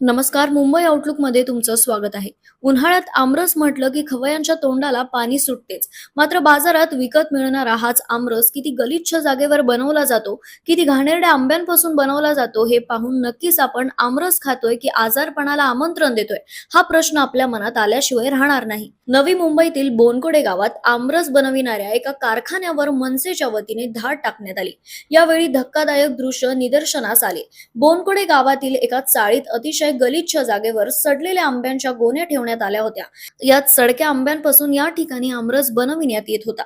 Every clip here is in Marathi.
नमस्कार मुंबई आउटलुकमध्ये तुमचं स्वागत आहे. उन्हाळ्यात आमरस म्हटलं की खवयांच्या तोंडाला पाणी सुटतेच. मात्र बाजारात विकत मिळणारा हाच आमरस किती गलिच्छ जागेवर बनवला जातो किती घाणेरड्या आंब्यांपासून बनवला जातो हे पाहून नक्कीच आपण आमरस खातोय की आजारपणाला आमंत्रण देतोय. हा प्रश्न आपल्या मनात आल्याशिवाय राहणार नाही. नवी मुंबईतील बोनकोडे गावात आमरस बनविणाऱ्या एका कारखान्यावर मनसेच्या वतीने धाड टाकण्यात आली. यावेळी धक्कादायक दृश्य निदर्शनास आले. बोनकोडे गावातील एका चाळीत अतिशय गलिच्छ जागेवर सडलेल्या आंब्यांच्या गोण्या ठेवण्यात आल्या होत्या. यात सडक्या आंब्यांपासून या ठिकाणी आमरस बनविण्यात येत होता.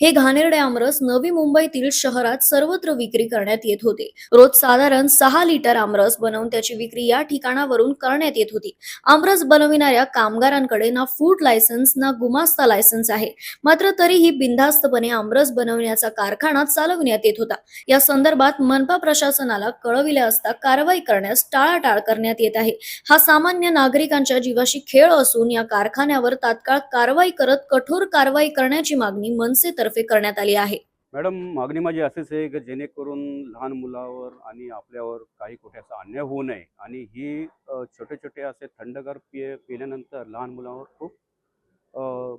हे घाणेरडे आमरस नवी मुंबईतील शहरात सर्वत्र विक्री करण्यात येत होते. रोज साधारण सहा लिटर आमरस बनवून त्याची विक्री या ठिकाणावरून करण्यात येत होती. आमरस बनविणाऱ्या कामगारांकडे ना फूड लायसन्स ना गुमास्ता लायसन्स आहे. मात्र तरीही बिनधास्तपणे आमरस बनवण्याचा कारखाना चालविण्यात येत होता. या संदर्भात मनपा प्रशासनाला कळविले असता कारवाई करण्यास टाळाटाळ करण्यात येत आहे. हा सामान्य नागरिकांच्या जीवाशी खेळ असून या कारखान्यावर तात्काळ कारवाई करत कठोर कारवाई करण्याची मागणी मनसे संस्थेतर्फे करण्यात आली आहे. मॅडम मागणी माझी असेच आहे की जेणेकरून लहान मुलावर आणि आपल्यावर काही कुठे अन्याय होऊ नये आणि ही छोटे छोटे असे थंडगार पिय पिल्यानंतर लहान मुलावर खूप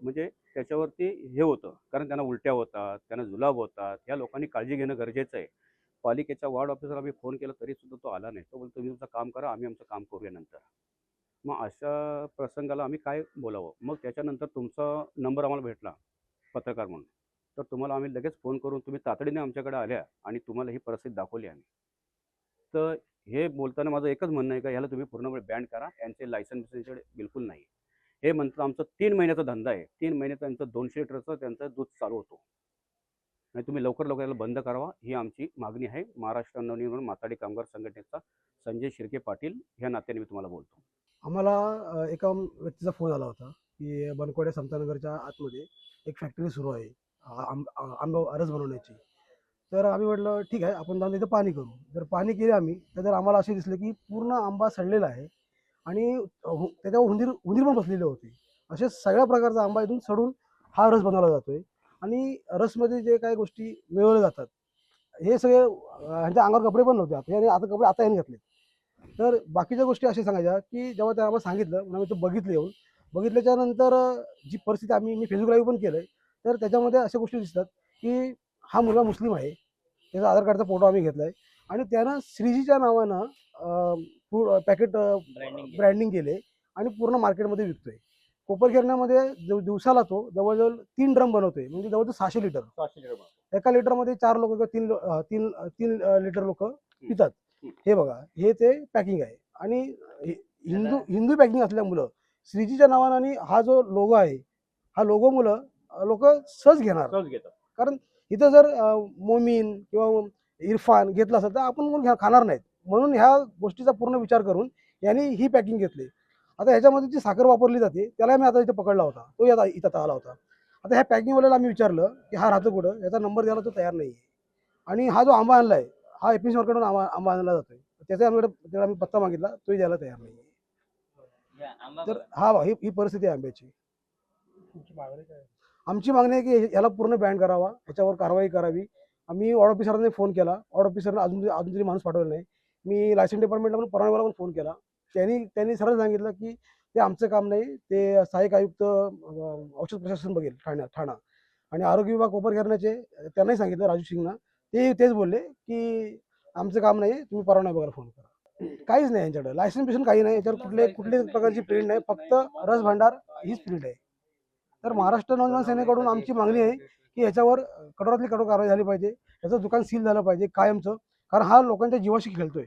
म्हणजे त्याच्यावरती हे होतं. कारण त्यांना उलट्या होतात त्यांना जुलाब होतात. या लोकांनी काळजी घेणं गरजेचं आहे. पालिकेच्या वार्ड ऑफिसर आम्ही फोन केला तरी सुद्धा तो आला नाही. तो बोलतो तुम्ही तुमचं काम करा आम्ही आमचं काम करूया नंतर. मग अशा प्रसंगाला आम्ही काय बोलावं? मग त्याच्यानंतर तुमचा नंबर आम्हाला भेटला. पत्रकार म्हणून. तर तुम्हाला आम्ही लगेच फोन करून तुम्ही तातडीने आमच्याकडे आल्या आणि तुम्हाला ही परिस्थिती दाखवली आम्ही. तर हे बोलताना माझं एकच म्हणणं आहे का ह्याला तुम्ही पूर्णपणे बँड करा. यांचे लायसन बिसनकडे बिलकुल नाही हे म्हणतात आमचं तीन महिन्याचा धंदा आहे. तीन महिन्याचा त्यांचं दोनशे लिटरचं त्यांचं दूध चालू होतो. आणि तुम्ही लवकर लवकर याला बंद करावा. ही आमची मागणी आहे. महाराष्ट्र नवनिर्माण माताडी कामगार संघटनेचा संजय शिर्के पाटील ह्या नात्याने मी तुम्हाला बोलतो. आम्हाला एका व्यक्तीचा फोन आला होता की बनकोड्या समतानगरच्या आतमध्ये. एक फॅक्टरी सुरू आहे. आंब आंबा रस बनवण्याची. तर आम्ही म्हटलं ठीक आहे आपण जाऊन तिथं पाणी करू. जर पाणी केले आम्ही तर जर आम्हाला असे दिसले की पूर्ण आंबा सडलेला आहे आणि त्याच्यावर उंदीर उंदीर पण बसलेले होते. असे सगळ्या प्रकारचा आंबा इथून सडून हा रस बनवला जातोय. आणि रसमध्ये जे काही गोष्टी मिळवल्या जातात हे सगळे ह्यांच्या अंगावर कपडे पण नव्हते. आता याने आता कपडे आता यांनी घातले तर बाकीच्या गोष्टी अशा सांगायच्या की जेव्हा त्या आम्हाला सांगितलं म्हणून आम्ही ते बघितलं येऊन बघितल्याच्या नंतर जी परिस्थिती आम्ही मी फेसबुक लाईव्ह पण केलं आहे तर त्याच्यामध्ये अशा गोष्टी दिसतात की हा मुलगा मुस्लिम आहे. त्याचा आधार कार्डचा फोटो आम्ही घेतला आहे आणि त्यानं श्रीजीच्या नावानं फूड पॅकेट ब्रँडिंग केले आणि पूर्ण मार्केटमध्ये विकतोय. कोपरखेरण्यामध्ये दिव- दिवसाला तो जवळजवळ तीन ड्रम बनवतोय. म्हणजे जवळजवळ सहाशे लिटर. एका लिटरमध्ये चार लोक किंवा तीन तीन तीन लिटर लोक पितात. हे बघा हे ते पॅकिंग आहे. आणि हिंदू हिंदू पॅकिंग असल्यामुळं श्रीजीच्या नावानं हा जो लोगो आहे हा लोगो मुलं लोक सहज घेणार. सहज घेतात. कारण इथं जर मोमीन किंवा इरफान घेतला असेल तर आपण कोण खाणार नाहीत. म्हणून ह्या गोष्टीचा पूर्ण विचार करून यांनी ही पॅकिंग घेतली. आता ह्याच्यामध्ये जी साखर वापरली जाते त्याला मी आता इथं पकडला होता. तो आता इथं आला होता. आता ह्या पॅकिंगवाल्याला आम्ही विचारलं की हा राहतो कुठं? याचा नंबर द्यायला तो तयार नाही आहे आणि हा जो आंबा आणलाय हा एपीसी मार्केटून आंबा आंबा आणला जातोय. त्याचा आम्ही त्याला आम्ही पत्ता मागितला तोही द्यायला तयार नाही आहे तर हा ही ही परिस्थिती आहे आंब्याची. आमची मागणी आहे की याला पूर्ण बॅन करावा याच्यावर कारवाई करावी. आम्ही वॉर्ड ऑफिसरांनी फोन केला. वॉर्ड ऑफिसरने अजून अजून तरी माणूस पाठवला नाही. मी लायसन डिपार्टमेंटला पण परवानगीला पण फोन केला. त्यांनी त्यांनी सरळ सांगितलं की ते आमचं काम नाही. ते सहाय्यक आयुक्त औषध प्रशासन बघेल ठाणा ठाणा. आणि आरोग्य विभाग कोपर करण्याचे त्यांनाही सांगितलं राजू सिंगना. ते तेच बोलले की आमचं काम नाही तुम्ही परवाना विभागाला फोन करा. काहीच नाही यांच्याकडे. लायसन बिसन काही नाही. याच्यावर कुठले कुठल्याच प्रकारची प्रिंट नाही. फक्त रस भांडार हीच प्रिंट आहे. तर महाराष्ट्र नवनिर्माण सेनेकडून आमची मागणी आहे की याच्यावर कठोरातली कठोर कारवाई झाली पाहिजे. याचं दुकान सील झालं पाहिजे कायमचं. कारण हा लोकांच्या जीवाशी खेळतोय.